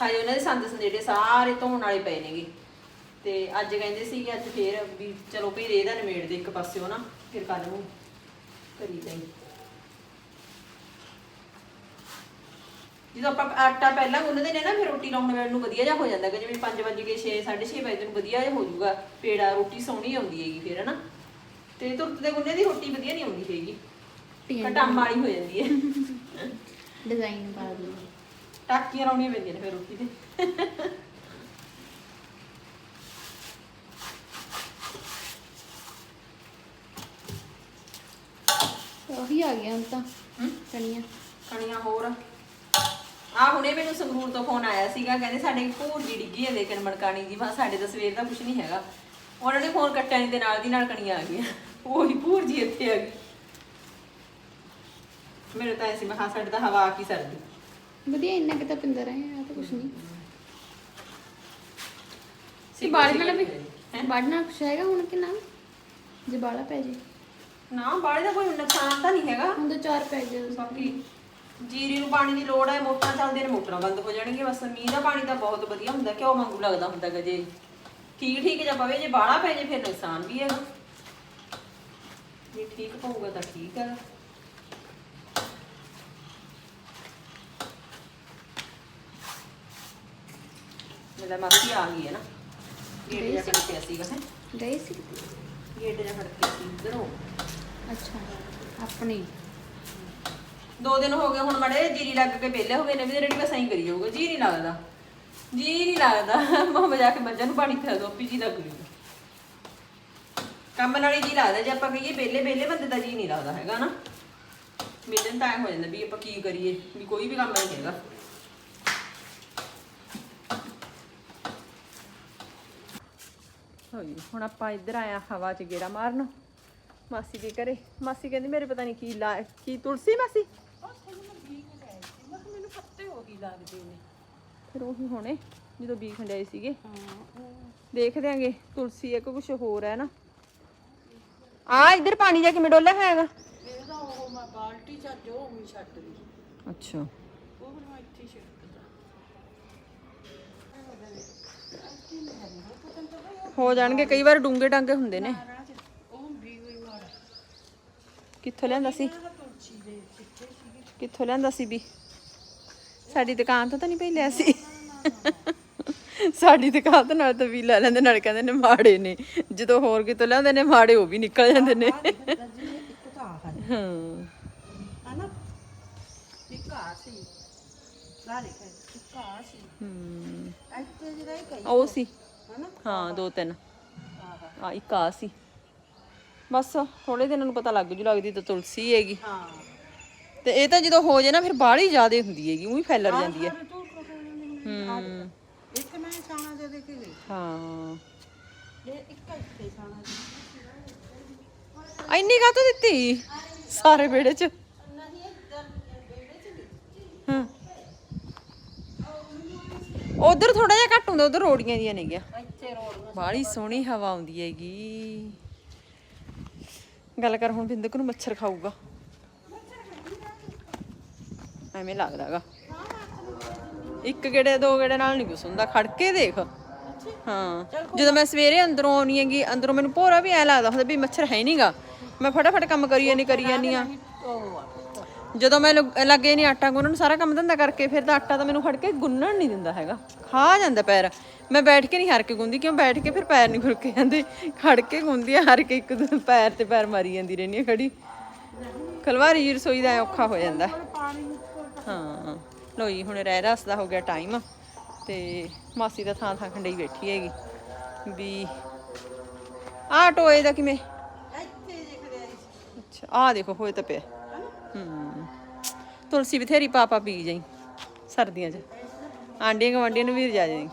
ਹਾਏ ਉਹਨਾਂ ਦੇ ਸੰਦ ਸੰਦੇੜੇ ਸਾਰੇ ਧੋਣ ਵਾਲੇ ਪਏ ਨੇਗੇ। ਤੇ ਅੱਜ ਕਹਿੰਦੇ ਸੀ ਕਿ ਅੱਜ ਫੇਰ ਵੀ ਚਲੋ ਭਈ ਰੇ ਦਾ ਨਿਮੇੜ ਦੇ ਇੱਕ ਪਾਸਿਓ ਨਾ, ਫਿਰ ਕੱਲ ਨੂੰ ਕਰੀ ਜਾਈ ਜਦੋਂ ਆਪਾਂ ਆਟਾ ਪਹਿਲਾਂ ਗੁੰਨਦੇ ਨੇ ਨਾ ਫਿਰ ਰੋਟੀ ਲਾਉਣ ਵੇਲੇ ਨੂੰ ਵਧੀਆ ਜਿਹਾ ਹੋ ਜਾਂਦਾ ਕਿ ਜਿਵੇਂ 5 ਵਜੇ ਕੇ 6 6:30 ਵਜੇ ਨੂੰ ਵਧੀਆ ਹੋ ਜਾਊਗਾ। ਪੇੜਾ ਰੋਟੀ ਸੋਹਣੀ ਆਉਂਦੀ ਹੈਗੀ ਫਿਰ ਹਨਾ? ਤੇ ਤੁਰਤ ਦੇ ਗੁੰਨੇ ਦੀ ਰੋਟੀ ਵਧੀਆ ਨਹੀਂ ਆਉਂਦੀ ਹੈਗੀ। ਕਟਾਮ ਵਾਲੀ ਹੋ ਜਾਂਦੀ ਹੈ। ਡਿਜ਼ਾਈਨ ਪਾ ਦਿਓ ਟਾਕੀਆਂ ਲਾਉਣੀਆਂ ਪੈਂਦੀਆਂ ਨੇ ਫਿਰ ਰੋਟੀ ਤੇ। ਉਹੀ ਆ ਗਿਆ ਹੁਣ ਤਾਂ। ਹਮ? ਕਣੀਆਂ। ਕਣੀਆਂ ਹੋਰ। ਆ ਹੁਣੇ ਮੈਨੂੰ ਸੰਗਰੂਰ ਤੋਂ ਫੋਨ ਆਇਆ ਸੀਗਾ ਕਹਿੰਦੇ ਸਾਡੇ ਭੂਰ ਜੀ ਡਿੱਗੀ ਹੈ ਲੇਕਿਨ ਮਣਕਾਣੀ ਦੀ ਬਸ ਸਾਡੇ ਤਾਂ ਸਵੇਰ ਦਾ ਕੁਝ ਨਹੀਂ ਹੈਗਾ। ਉਹਨਾਂ ਨੇ ਫੋਨ ਕੱਟਿਆ ਨਹੀਂ ਤੇ ਨਾਲ ਦੀ ਨਾਲ ਕਣੀਆਂ ਆ ਗਈਆਂ। ਉਹੀ ਭੂਰ ਜੀ ਇੱਥੇ ਆ ਗਈ। ਮੇਰੇ ਤਾਂ ਐਸੀ ਮੈਂ ਹਾਂ ਸਾਡੇ ਤਾਂ ਹਵਾ ਆ ਕੀ ਸਰਦੀ। ਵਧੀਆ ਇੰਨਾ ਕਿ ਤਾਂ ਪਿੰਦਰ ਰਹੇ ਆ ਤਾਂ ਕੁਛ ਨਹੀਂ। ਸੀ ਬਾੜ ਨਾਲ ਵੀ ਹੈਂ? ਬਾੜ ਨਾਲ ਕੁਛ ਹੈਗਾ ਹੁਣ ਕਿ ਨਾ? ਜੇ ਬਾਲਾ ਪੈ ਜੇ। ਨਾ ਬਾੜੇ ਦਾ ਕੋਈ ਨੁਕਸਾਨ ਤਾਂ ਨਹੀਂ ਹੈਗਾ। ਹੁਣ ਤਾਂ ਚਾਰ ਪੈ ਜੇ ਬਾਕੀ ਜੀਰੀ ਨੂੰ ਪਾਣੀ ਦੀ ਲੋੜ ਹੈ ਮੋਟਰਾਂ ਚੱਲਦੀਆਂ ਨੇ ਮੋਟਰਾਂ ਬੰਦ ਹੋ ਜਾਣਗੀਆਂ। ਬਸ ਮੀਂਹ ਦਾ ਪਾਣੀ ਤਾਂ ਬਹੁਤ ਵਧੀਆ ਹੁੰਦਾ ਕਿਉਂ ਵਾਂਗੂ ਲੱਗਦਾ ਹੁੰਦਾ ਗਾ ਜੇ। ਠੀਕ ਠੀਕ ਜਾਂ ਪਵੇ ਜੇ ਬਾਹਲਾ ਪੈ ਜੇ ਫਿਰ ਨੁਕਸਾਨ ਵੀ ਹੈਗਾ। ਜੇ ਠੀਕ ਪਊਗਾ ਤਾਂ ਠੀਕ ਹੈ ਮੇਰਾ ਮਾਸੀ ਆ ਗਈ ਹੈ ਨਾ। ਗੇਟ ਜਾ ਸੀਗਾ ਹੈ। ਗਏ ਸੀ। ਗੇਟ ਜਾ ਖੜ ਪਿਆ ਸੀ ਇਧਰੋਂ ਅੱਛਾ ਆਪਣੀ। ਦੋ ਦਿਨ ਹੋ ਗਏ ਹੁਣ ਮੜੇ ਜੀਰੀ ਲੱਗ ਕੇ ਵਿਹਲੇ ਹੋ ਗਏ ਨੇ ਵੀ ਰੇਡੀ ਬਸ ਐਂ ਕਰੀ ਜਾਊਗਾ ਜੀ ਨਹੀਂ ਲੱਗਦਾ। ਜੀ ਨਹੀਂ ਲੱਗਦਾ ਮਾਂ ਜਾ ਕੇ ਮੱਝਾਂ ਨੂੰ ਪਾਣੀ ਪਿਆ ਦੋ ਪੀਜੀ ਲੱਗ ਜੂਗਾ ਕੰਮ ਨਾਲ ਹੀ ਜੀ ਲੱਗਦਾ ਜੇ ਆਪਾਂ ਕਹੀਏ ਵਿਹਲੇ ਵਿਹਲੇ ਬੰਦੇ ਦਾ ਜੀ ਨਹੀਂ ਲੱਗਦਾ ਹੈਗਾ ਨਾ। ਵਿਹਲੇ ਨੂੰ ਤਾਂ ਐਂ ਹੋ ਜਾਂਦਾ ਵੀ ਆਪਾਂ ਕੀ ਕਰੀਏ ਵੀ ਕੋਈ ਵੀ ਕੰਮ ਨਹੀਂ ਹੈਗਾ। ਹੋਈ। ਹੁਣ ਆਪਾਂ ਇੱਧਰ ਆਇਆ ਹਵਾ 'ਚ ਗੇੜਾ ਮਾਰਨ। ਮਾਸੀ ਦੇ ਘਰੇ। ਮਾਸੀ ਕਹਿੰਦੀ ਮੇਰੇ ਪਤਾ ਨਹੀਂ ਕੀ ਲਾ ਕੀ ਤੁਲਸੀ ਮਾਸੀ? ਮੈਨੂੰ ਪੱਤੇ ਹੋ ਗਈ ਲੱਗਦੇ ਨੇ ਫਿਰ ਉਹੀ ਹੋਣੇ ਜਦੋਂ ਬੀ ਖੰਡਾਏ ਸੀਗੇ। ਦੇਖ ਦਿਆਂਗੇ ਤੁਲਸੀ ਕੁਝ ਹੋਰ ਹੈ ਨਾ। ਆ ਇੱਧਰ ਪਾਣੀ ਜਾ ਕਿਵੇਂ ਹੋਇਆ ਹੈਗਾ? ਉਹ ਮੈਂ ਬਾਲਟੀ ਚ ਜੋ ਵੀ ਛੱਡ ਲਈ। ਅੱਛਾ। ਉਹ ਵੀ ਮੈਂ ਇੱਥੇ ਹੀ ਹੋ ਜਾਣਗੇ ਕਈ ਵਾਰ ਡੂੰਗੇ ਟਾਂਗੇ ਹੁੰਦੇ ਨੇ। ਕਿੱਥੋਂ ਲਿਆਂਦਾ ਸੀ? ਕਿੱਥੋਂ ਲਿਆਂਦਾ ਸੀ ਵੀ ਸਾਡੀ ਦੁਕਾਨ ਤੋਂ ਤਾਂ ਨਹੀਂ ਪਈ ਲਿਆ ਸੀ। ਸਾਡੀ ਦੁਕਾਨ ਤੋਂ ਨਾਲ ਤਾਂ ਵੀ ਲੈ ਲੈਂਦੇ ਨਾਲ ਕਹਿੰਦੇ ਨੇ ਮਾੜੇ ਨੇ। ਜਦੋਂ ਹੋਰ ਕਿਤੋਂ ਲਿਆਉਂਦੇ ਨੇ ਮਾੜੇ ਉਹ ਵੀ ਨਿਕਲ ਜਾਂਦੇ ਨੇ। ਹੈ ਹਾਂ ਹਨਾ ਇੱਕ ਆ ਸੀ ਲਾ ਲੈ ਇੱਕ ਆ ਸੀ। ਹਮ, ਇੱਥੇ ਜਿਹੜਾ ਇਹ ਕਈ ਉਹ ਸੀ। ਹਨਾ? ਹਾਂ ਦੋ ਤਿੰਨ। ਆਹ। ਆ ਇੱਕ ਆ ਸੀ। ਬਸ ਥੋੜੇ ਦਿਨਾਂ ਨੂੰ ਪਤਾ ਲੱਗ ਜੂ ਲੱਗਦੀ ਤਾਂ ਤੁਲਸੀ ਹੈਗੀ। ਹਾਂ। ਤੇ ਇਹ ਤਾਂ ਜਦੋਂ ਹੋ ਜੇ ਨਾ ਫਿਰ ਬਾਹਲੀ ਜ਼ਿਆਦੇ ਹੁੰਦੀ ਹੈਗੀ ਉਹੀ ਫੈਲਰ ਜਾਂਦੀ ਹੈ। ਸਾਰੇ ਤੂੰ ਕੋਲ ਹਮ ਇੱਕ ਮੈਂ ਛਾਣਾ ਦੇ ਦੇ ਕੇ ਗਈ। ਹਾਂ। ਇਹ ਇੱਕ ਇੱਥੇ ਛਾਣਾ ਦੇ ਇੰਨੀ ਕਾਹਤੋਂ ਦਿੱਤੀ? ਸਾਰੇ ਵਿਹੜੇ 'ਚ? ਹਾਂ। ਉਧਰ ਥੋੜਾ ਜਿਹਾ ਘੱਟ ਹੁੰਦਾ ਉਧਰ ਰੋੜੀਆਂ ਦੀਆਂ ਨੇਗੀਆਂ। ਇੱਥੇ ਬਾਹਲੀ ਸੋਹਣੀ ਹਵਾ ਆਉਂਦੀ ਹੈਗੀ। ਗੱਲ ਕਰ ਹੁਣ ਬਿੰਦਕ ਨੂੰ ਮੱਛਰ ਖਾਊਗਾ। ਐਵੇਂ ਲੱਗਦਾਗਾ। ਇੱਕ ਗੇੜੇ ਦੋ ਗੇੜੇ ਨਾਲ ਨਹੀਂ ਕੁਛ ਹੁੰਦਾ। ਖੜ ਕੇ ਦੇਖ। ਹਾਂ। ਜਦੋਂ ਮੈਂ ਸਵੇਰੇ ਅੰਦਰੋਂ ਆਉਣੀ ਹੈਗੀ ਅੰਦਰੋਂ ਮੈਨੂੰ ਭੋਰਾ ਵੀ ਐ ਲੱਗਦਾ ਹੁੰਦਾ ਵੀ ਮੱਛਰ ਹੈ ਨਹੀਂਗਾ ਮੈਂ ਫਟਾਫਟ ਕੰਮ ਕਰੀ ਜਾਨੀ ਕਰੀ ਜਾਨੀ ਆ ਜਦੋਂ ਮੈਂ ਲੱਗ- ਲੱਗੇ ਨਹੀਂ ਆਟਾ ਗੁੰਨਣ ਸਾਰਾ ਕੰਮ ਧੰਦਾ ਕਰਕੇ ਫਿਰ ਤਾਂ ਆਟਾ ਤਾਂ ਮੈਨੂੰ ਖੜ ਕੇ ਗੁੰਨਣ ਨਹੀਂ ਦਿੰਦਾ ਹੈਗਾ। ਖਾ ਜਾਂਦਾ ਪੈਰ। ਮੈਂ ਬੈਠ ਕੇ ਨਹੀਂ ਹਰ ਕੇ ਗੁੰਦੀ ਕਿਉਂ ਬੈਠ ਕੇ ਫਿਰ ਪੈਰ ਨਹੀਂ ਖੁਰਕੇ ਜਾਂਦੇ? ਖੜ ਕੇ ਗੁੰਦੀ ਆ ਹਰ ਕੇ ਇੱਕ ਦੂਜੇ ਪੈਰ ਤੇ ਪੈਰ ਮਾਰੀ ਜਾਂਦੀ ਰਹਿੰਦੀ ਆ ਖੜੀ। ਖਲਵਾਰੀ ਜੀ ਰਸੋਈ ਦਾ ਐਂ ਔਖਾ ਹੋ ਜਾਂਦਾ। ਹਾਂ। ਲੋ ਜੀ ਹੁਣ ਰਹਿ ਰਸ ਦਾ ਹੋ ਗਿਆ ਟਾਈਮ ਤੇ ਮਾਸੀ ਦਾ ਥਾਂ ਥਾਂ ਖੰਡਈ ਬੈਠੀ ਹੈਗੀ। ਵੀ ਆਹ ਟੋਏ ਦਾ ਕਿਵੇਂ? ਅੱਛਾ ਆਹ ਦੇਖੋ ਹੋਏ ਤਾਂ ਪਿਆ। ਹੂੰ। ਤੁਲਸੀ ਬਥੇਰੀ ਪਾਪਾ ਪੀ ਜਾਈ ਸਰਦੀਆਂ 'ਚ। ਆਂਡੀਆਂ ਗਵਾਂਡੀਆਂ ਨੂੰ ਵੀ ਰਜਾ ਜਾਈ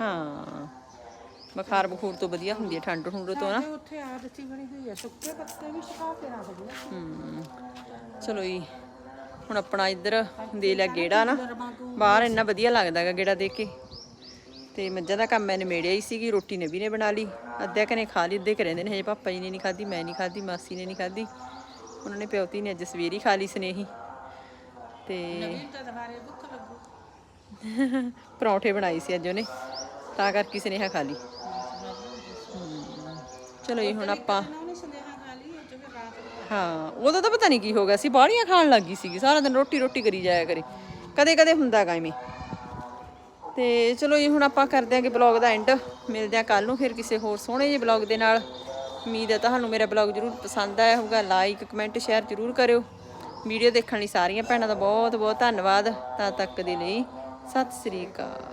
ਹਾਂ ਬੁਖਾਰ ਬਖੂਰ ਤੋਂ ਵਧੀਆ ਹੁੰਦੀ ਹੈ ਠੰਡ ਠੁੰਡ ਤੋਂ ਨਾ। ਤੇ ਉੱਥੇ ਆਦਤੀ ਬਣੀ ਹੋਈ ਹੈ ਸੁੱਕੇ ਪੱਤੇ ਵੀ ਸੁਕਾ ਕੇ ਰੱਖ ਦਿਓ ਹੂੰ ਚਲੋ ਜੀ ਹੁਣ ਆਪਣਾ ਇੱਧਰ ਦੇ ਲਿਆ ਗੇੜਾ ਨਾ। ਬਾਹਰ ਇੰਨਾ ਵਧੀਆ ਲੱਗਦਾ ਹੈਗਾ ਗੇੜਾ ਦੇਖ ਕੇ। ਤੇ ਮੱਝਾਂ ਦਾ ਕੰਮ ਮੈਂ ਨਿਮੇੜਿਆ ਹੀ ਸੀਗੀ ਰੋਟੀ ਨੇ ਵੀ ਨੇ ਬਣਾ ਲਈ। ਅੱਧਿਆ ਕਨੇ ਖਾ ਲਈ ਅੱਧੇ ਘਰੇ ਨੇ ਹਜੇ ਪਾਪਾ ਜੀ ਨੇ ਨਹੀਂ ਖਾਧੀ ਮੈਂ ਨਹੀਂ ਖਾਧੀ ਮਾਸੀ ਨੇ ਨਹੀਂ ਖਾਧੀ। ਉਹਨਾਂ ਨੇ ਪਿਓਤੀ ਨੇ ਅੱਜ ਸਵੇਰ ਖਾ ਲਈ ਸਨੇਹੀ। ਤੇ ਤਾਂ ਦੁਬਾਰੇ ਭੁੱਖ ਲੱਗੂ ਪਰੌਂਠੇ ਬਣਾਈ ਸੀ ਅੱਜ ਉਹਨੇ ਤਾਂ ਕਰਕੇ ਸਨੇਹਾ ਖਾ ਲਈ। ਹਮ, ਚਲੋ ਜੀ ਹੁਣ ਆਪਾਂ ਨਾ ਉਹਨੇ ਸੁਨੇਹਾ ਖਾ ਲਈ ਉਹ ਜਿਵੇਂ ਰਾਤ ਨੂੰ ਹਾਂ ਉਹਦਾ ਤਾਂ ਪਤਾ ਨਹੀਂ ਕੀ ਹੋ ਗਿਆ ਸੀ ਬਾਹਲੀਆਂ ਖਾਣ ਲੱਗ ਗਈ ਸੀਗੀ ਸਾਰਾ ਦਿਨ ਰੋਟੀ ਰੋਟੀ ਕਰੀ ਜਾਇਆ ਕਰੇ। ਕਦੇ ਕਦੇ ਹੁੰਦਾ ਗਾ ਐਵੇਂ ਤੇ ਚਲੋ ਜੀ ਹੁਣ ਆਪਾਂ ਕਰਦੇ ਆਂਗੇ ਬਲੌਗ ਦਾ ਐਂਡ। ਮਿਲਦੇ ਆਂ ਕੱਲ ਨੂੰ ਫਿਰ ਕਿਸੇ ਹੋਰ ਸੋਹਣੇ ਜਿਹੇ ਬਲੌਗ ਦੇ ਨਾਲ। ਉਮੀਦ ਹੈ ਤੁਹਾਨੂੰ ਮੇਰਾ ਬਲੌਗ ਜਰੂਰ ਪਸੰਦ ਆਇਆ ਹੋਊਗਾ। ਲਾਈਕ ਕਮੈਂਟ ਸ਼ੇਅਰ ਜਰੂਰ ਕਰਿਓ। ਵੀਡੀਓ ਦੇਖਣ ਲਈ ਸਾਰੀਆਂ ਭੈਣਾਂ ਦਾ ਬਹੁਤ ਬਹੁਤ ਧੰਨਵਾਦ। ਤਦ ਤੱਕ ਦੇ ਲਈ, ਸਤਿ ਸ੍ਰੀ ਅਕਾਲ।